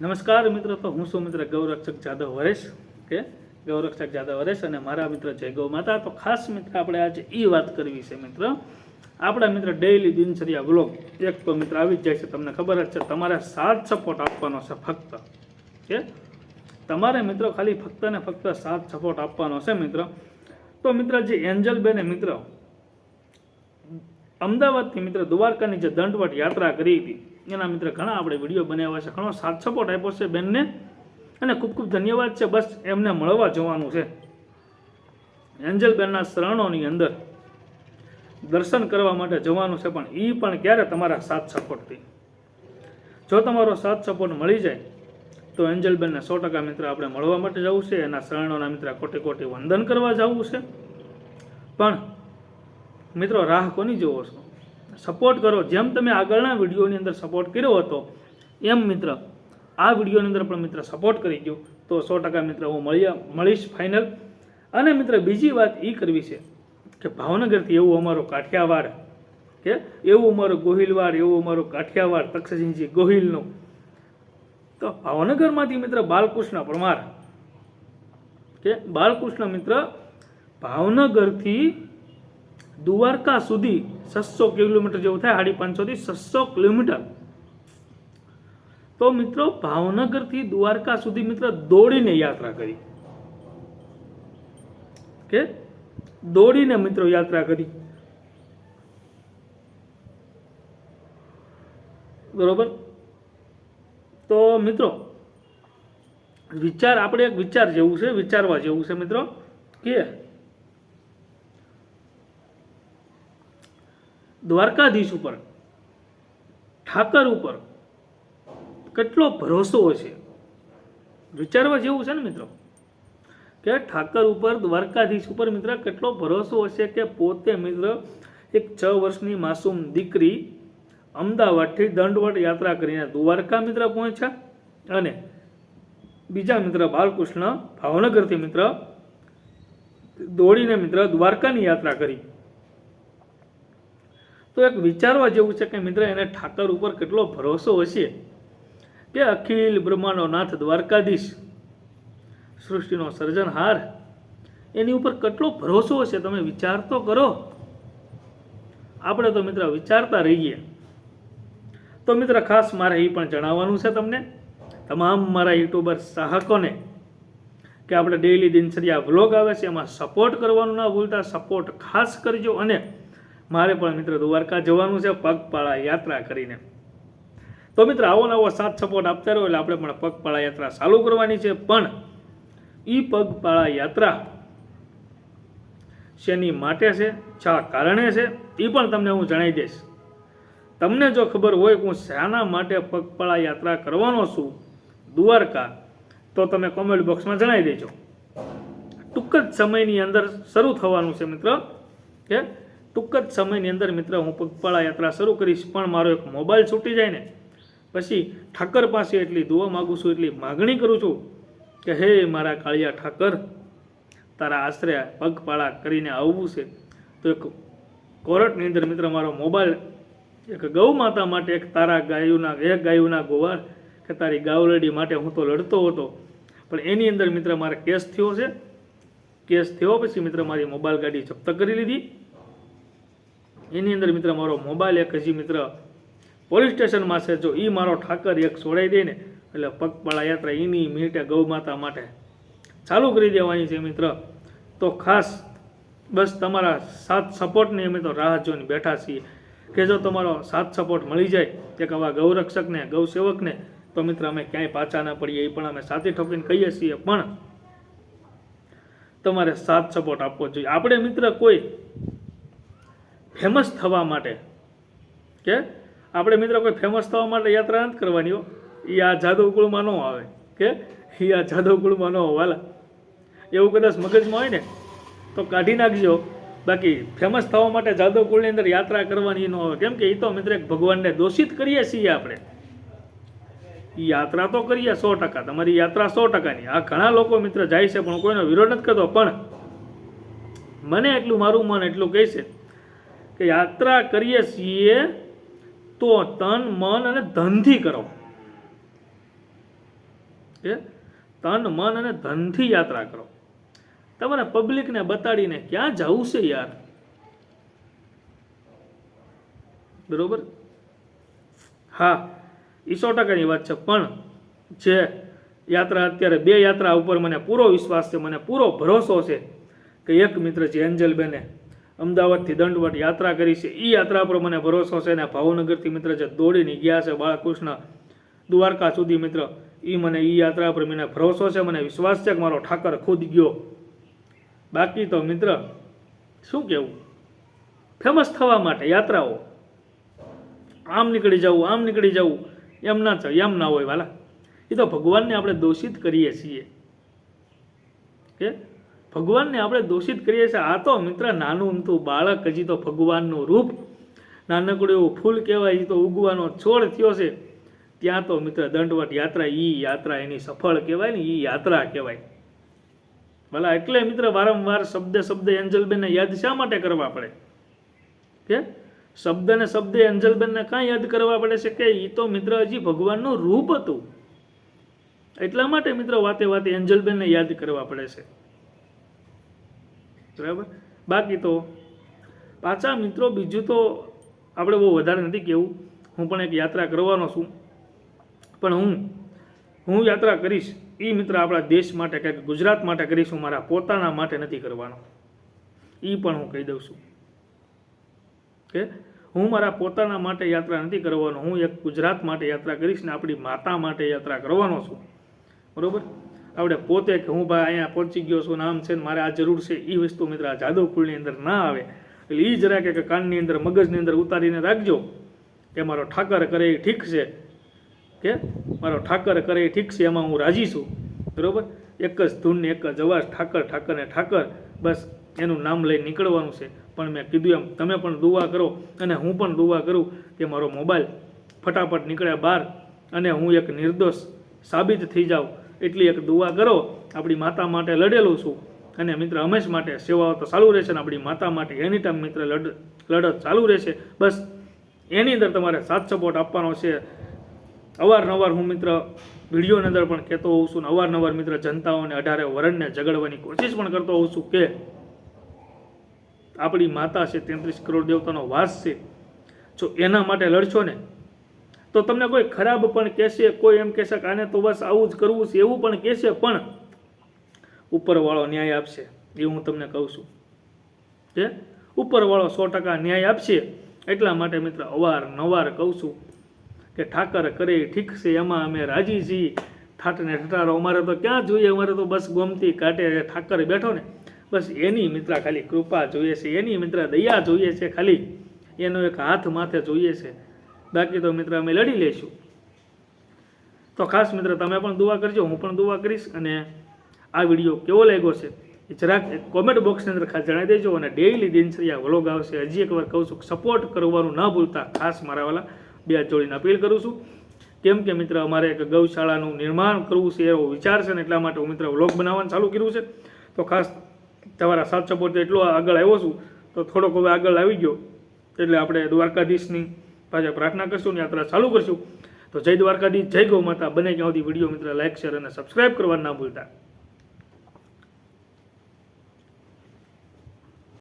નમસ્કાર મિત્રો, તો હું શું મિત્ર ગૌરક્ષક જાદવ હરેશ, કે ગૌરક્ષક જાદવ હરેશ અને મારા મિત્ર જય ગૌ માતા. તો ખાસ મિત્ર, આપણે આજે એ વાત કરવી છે મિત્ર. આપણા મિત્ર ડેઇલી દિનચર્યા વ્લોગ. એક તો મિત્ર આવી જ જાય છે, તમને ખબર જ છે, તમારે સાથ સપોર્ટ આપવાનો છે ફક્ત. કે તમારે મિત્રો ખાલી ફક્ત ને ફક્ત સાથ સપોર્ટ આપવાનો છે મિત્ર. તો મિત્ર, જે એન્જલ બેને મિત્ર, અમદાવાદથી મિત્ર દ્વારકાની જે દંડવટ યાત્રા કરી હતી એના મિત્ર ઘણા આપણે વીડિયો બનાવ્યા છે. ઘણો સાથ સપોર્ટ આપ્યો છે બેનને. અને ખૂબ ખૂબ ધન્યવાદ છે. બસ એમને મળવા જવાનું છે. એન્જલ બેનના શરણોની અંદર દર્શન કરવા માટે જવાનું છે. પણ એ પણ ક્યારે તમારા સાથ સપોર્ટથી જો તમારો સાથ સપોર્ટ મળી જાય, તો એન્જલબેનને સો ટકા મિત્ર આપણે મળવા માટે જવું છે. એના શરણોના મિત્ર કોટી કોટી વંદન કરવા જવું છે. પણ મિત્રો રાહ કોની જોવો છો? સપોર્ટ કરો. જેમ તમે આગળના વિડીયોની અંદર સપોર્ટ કર્યો હતો, એમ મિત્ર, આ વિડીયોની અંદર પણ મિત્ર સપોર્ટ કરી દો તો સો ટકા મિત્ર હું મળી મળીશ ફાઇનલ અને મિત્ર બીજી વાત એ કરવી છે કે ભાવનગરથી એવું અમારું કાઠિયાવાડ, કે એવું અમારું ગોહિલવાડ, એવું અમારું કાઠિયાવાડ તક્ષસિંહજી ગોહિલનું. તો ભાવનગરમાંથી મિત્ર બાલકૃષ્ણ પરમાર, કે બાલકૃષ્ણ મિત્ર, ભાવનગરથી દ્વારકા સુધી છસો કિલોમીટર જેવું થાય સાડી પાંચસોથી છસો કિલોમીટર. તો મિત્રો, ભાવનગરથી દ્વારકા સુધી મિત્ર દોડીને યાત્રા કરી. કે? દોડીને મિત્રો યાત્રા કરી. બરોબર? તો મિત્રો, વિચાર, આપણે એક વિચાર જેવું છે, વિચારવા જેવું છે મિત્રો, કે દ્વારકાધીશ ઉપર, ઠાકર ઉપર કેટલો ભરોસો છે? વિચારવા જેવું છે ને મિત્રો? કે ઠાકર ઉપર, દ્વારકાધીશ ઉપર મિત્ર કેટલો ભરોસો હશે કે પોતે મિત્ર એક છ વર્ષની માસૂમ દીકરી અમદાવાદથી દંડવટ યાત્રા કરીને દ્વારકા મિત્ર પહોંચ્યા અને બીજા મિત્ર બાલકૃષ્ણ ભાવનગરથી મિત્ર દોડીને મિત્ર દ્વારકાની યાત્રા કરી. તો એક વિચારવા જેવું છે કે મિત્ર, એને ઠાકર ઉપર કેટલો ભરોસો હશે? કે અખિલ બ્રહ્માનો નાથ દ્વારકાધીશ, સૃષ્ટિનો સર્જનહાર, એની ઉપર કેટલો ભરોસો હશે? તમે વિચાર તો કરો. આપણે તો મિત્ર વિચારતા રહીએ. તો મિત્ર, ખાસ મારે એ પણ જણાવવાનું છે તમને. તમામ મારા યુટ્યુબર ચાહકોને કે આપણે ડેઈલી દિનચર્યા વ્લોગ આવે છે, એમાં સપોર્ટ કરવાનું ના ભૂલતા, સપોર્ટ ખાસ કરજો અને મારે પણ મિત્ર દ્વારકા જવાનું છે પગપાળા યાત્રા કરીને. તો મિત્ર, આવો નવો સાથ સપોર્ટ આપતા રહો એટલે આપણે પણ પગપાળા યાત્રા ચાલુ કરવાની છે. પણ એ પગપાળા યાત્રા શેની માટે છે? છા કારણે છે? એ પણ તમને હું જણાવી દઈશ. તમને જો ખબર હોય કે હું શાના માટે પગપાળા યાત્રા કરવાનો છું, દ્વારકા, તો તમે કોમેન્ટ બોક્સમાં જણાવી દેજો. ટૂંક જ સમયની અંદર શરૂ થવાનું છે મિત્ર. કે ટૂંક જ સમયની અંદર મિત્ર હું પગપાળા યાત્રા શરૂ કરીશ, પણ મારો એક મોબાઈલ છૂટી જાય ને, પછી ઠાકર પાસે એટલી દુઆ માગું છું, એટલી માગણી કરું છું કે હે મારા કાળિયા ઠાકર, તારા આશરે પગપાળા કરીને આવવું છે. તો એક કોરટની અંદર મિત્ર મારો મોબાઈલ, એક ગૌ માતા માટે એક તારા ગાયુના, એક ગાયુના ગોવાર કે તારી ગાવલડી માટે હું તો લડતો હતો. પણ એની અંદર મિત્ર મારે કેસ થયો છે. કેસ થયો પછી મિત્ર મારી મોબાઈલ ગાડી જપ્ત કરી લીધી. એની અંદર મિત્ર મારો મોબાઈલ એક હજી મિત્ર પોલીસ સ્ટેશનમાં છે. જો એ મારો ઠાકર એક છોડાઈ દે ને, એટલે પગપાળા યાત્રા એની મિનિટે ગૌ માતા માટે. ચાલુ કરી દેવાની છે મિત્ર. તો ખાસ બસ તમારા સાથ સપોર્ટની અમે તો રાહ જોઈને બેઠા છીએ. કે જો તમારો સાથ સપોર્ટ મળી જાય, એક આવા ગૌરક્ષકને ગૌસેવકને તો મિત્ર અમે ક્યાંય પાછા ના પડીએ એ પણ અમે સાથી ઠોકીને કહીએ છીએ. પણ તમારે સાથ સપોર્ટ આપવો જોઈએ. આપણે મિત્ર કોઈ ફેમસ થવા માટે. કે આપણે મિત્ર કોઈ ફેમસ થવા માટે યાત્રા નથી કરવાની હો. એ આ જાદવકુળમાં ન આવે. કે એ આ જાદવકુળમાં ન હોવાલા એવું કદાચ મગજમાં હોય ને, તો કાઢી નાખજો. બાકી ફેમસ થવા માટે જાદવકુળની અંદર યાત્રા કરવાની ન આવે. કેમ કે એ તો મિત્ર ભગવાનને દોષિત કરીએ છીએ આપણે. યાત્રા તો કરીએ સો ટકા. તમારી યાત્રા સો ટકાની. આ ઘણા લોકો મિત્ર જાય છે, પણ કોઈનો વિરોધ નથી કરતો. પણ મને એટલું, મારું મન એટલું કહે છે કે યાત્રા કરીએ છીએ, તો તન, મન અને ધનથી કરો. કે તન, મન અને ધનથી યાત્રા કરો. તમારે પબ્લિકને બતાડીને ક્યાં જવું છે યાર? બરોબર? હા એ સો ટકાની વાત છે, પણ જે યાત્રા અત્યારે, બે યાત્રા ઉપર મને પૂરો વિશ્વાસ છે, મને પૂરો ભરોસો છે કે એક મિત્ર છે એન્જલબેને અમદાવાદથી દંડવટ યાત્રા કરી છે. એ યાત્રા પર મને ભરોસો છે અને ભાવનગરથી મિત્ર જે દોડીને ગયા છે બાળકૃષ્ણ દ્વારકા સુધી મિત્ર એ મને એ યાત્રા પર મને ભરોસો છે, મને વિશ્વાસ છે કે મારો ઠાકર ખુદ ગયો. બાકી તો મિત્ર, શું કહેવું ફેમસ થવા માટે યાત્રાઓ. આમ નીકળી જવું, આમ નીકળી જવું. એમ ના થાય, એમ ના હોય વાલા. એ તો ભગવાનને આપણે દોષિત કરીએ છીએ. કે ભગવાનને આપણે દોષિત કરીએ છીએ. આ તો મિત્ર નાનું અમથું બાળક હજી તો ભગવાનનું રૂપ. નાનકડું એવું ફૂલ કહેવાય, એ તો ઉગવાનો છોડ થયો છે. ત્યાં તો મિત્ર દંડવટ યાત્રા, ઈ યાત્રા એની સફળ કહેવાય ને, ઈ યાત્રા કહેવાય. ભલા એટલે મિત્ર વારંવાર શબ્દ શબ્દ એન્જલબેનને યાદ શા માટે કરવા પડે? કે શબ્દ ને શબ્દ એન્જલબેનને કાં યાદ કરવા પડે છે કે એ તો મિત્ર હજી ભગવાનનું રૂપ હતું. એટલા માટે મિત્રો વાતે વાતે એન્જલબેનને યાદ કરવા પડે છે. બરાબર? બાકી તો પાછા મિત્રો બીજું તો આપણે બહુ વધારે નથી કહેવું હું પણ એક યાત્રા કરવાનો છું. પણ હું હું યાત્રા કરીશ. એ મિત્ર આપણા દેશ માટે કંઈક ગુજરાત માટે કરીશ. મારા પોતાના માટે નથી કરવાનો. એ પણ હું કહી દઉં છું. કે હું મારા પોતાના માટે યાત્રા નથી કરવાનો. હું એક ગુજરાત માટે યાત્રા કરીશ ને આપણી માતા માટે યાત્રા કરવાનો છું. બરોબર? આપણે પોતે કે હું ભાઈ અહીંયા પહોંચી ગયો છું નામ છે ને મારે આ જરૂર છે એ વસ્તુ મિત્ર આ જાદવકુળની અંદર ના આવે. એટલે એ જરા કે કાનની અંદર, મગજની અંદર ઉતારીને રાખજો કે મારો ઠાકર કરે એ ઠીક છે. કે મારો ઠાકર કરે એ ઠીક છે, એમાં હું રાજી છું. બરાબર? એક જ ધૂનને એક જ અવાજ, ઠાકર ઠાકર ને ઠાકર. બસ એનું નામ લઈ નીકળવાનું છે. પણ મેં કીધું એમ, તમે પણ દુવા કરો અને હું પણ દુવા કરું કે મારો મોબાઈલ ફટાફટ નીકળ્યા બહાર અને હું એક નિર્દોષ સાબિત થઈ જાઉં. એટલી એક દુઆ કરો, આપણી માતા માટે લડેલું છું. અને મિત્ર હંમેશ માટે સેવાઓ તો ચાલુ રહેશે ને આપણી માતા માટે એની ટાઈમ મિત્ર લડ, લડત ચાલુ રહેશે. બસ, એની અંદર તમારે સાથ સપોર્ટ આપવાનો છે. અવારનવાર હું મિત્ર વિડીયોની અંદર પણ કહેતો હોઉં છું ને અવારનવાર મિત્ર જનતાઓને અઢારે વરણને જગાડવાની કોશિશ પણ કરતો હોઉં છું કે આપણી માતા છે તેત્રીસ કરોડ દેવતાનો વાસ છે. જો એના માટે લડશો ને તો તમને કોઈ ખરાબ પણ કહેશે, કોઈ એમ કહેશે કે આને તો બસ આવું જ કરવું છે, એવું પણ કહેશે, પણ ઉપરવાળો ન્યાય આપશે. એ હું તમને કહું છું. કે ઉપરવાળો સો ટકા ન્યાય આપશે. એટલા માટે મિત્ર અવારનવાર કહું છું કે ઠાકર કરે, ઠીક છે, એમાં અમે રાજી છીએ. ઠાટને ઠટારો અમારે તો ક્યાં જોઈએ? અમારે તો બસ ગોમતી કાંટે ઠાકર બેઠો ને. બસ એની મિત્ર ખાલી કૃપા જોઈએ છે, એની મિત્ર દયા જોઈએ છે ખાલી. એનો એક હાથ માથે જોઈએ છે. બાકી તો મિત્ર અમે લડી લઈશું. તો ખાસ મિત્ર, તમે પણ દુઆ કરજો, હું પણ દુઆ કરીશ અને આ વીડિયો કેવો લાગ્યો છે એ જરાક કોમેન્ટ બોક્સની અંદર ખાસ જણાવી દેજો અને ડેઈલી દિનચર્યા વ્લોગ આવશે. હજી એકવાર કહું છું સપોર્ટ કરવાનું ના ભૂલતા. ખાસ મારા વાલા, બે હાથ જોડીને અપીલ કરું છું. કેમ કે મિત્ર, અમારે એક ગૌશાળાનું નિર્માણ કરવું છે એવો વિચાર છે ને એટલા માટે હું મિત્ર વ્લોગ બનાવવાનું ચાલુ કર્યું છે. તો ખાસ તમારા સાથ સપોર્ટ એટલો આગળ આવ્યો છું. તો થોડોક હવે આગળ આવી ગયો. એટલે આપણે દ્વારકાધીશની પાછા પ્રાર્થના કરશું અને યાત્રા ચાલુ કરશું. તો જય દ્વારકાધીશ, જય ગૌ માતા. બને ક્યાં સુધી વીડિયો મિત્ર લાઇક શેર અને સબસ્ક્રાઇબ કરવા ના ભૂલતા.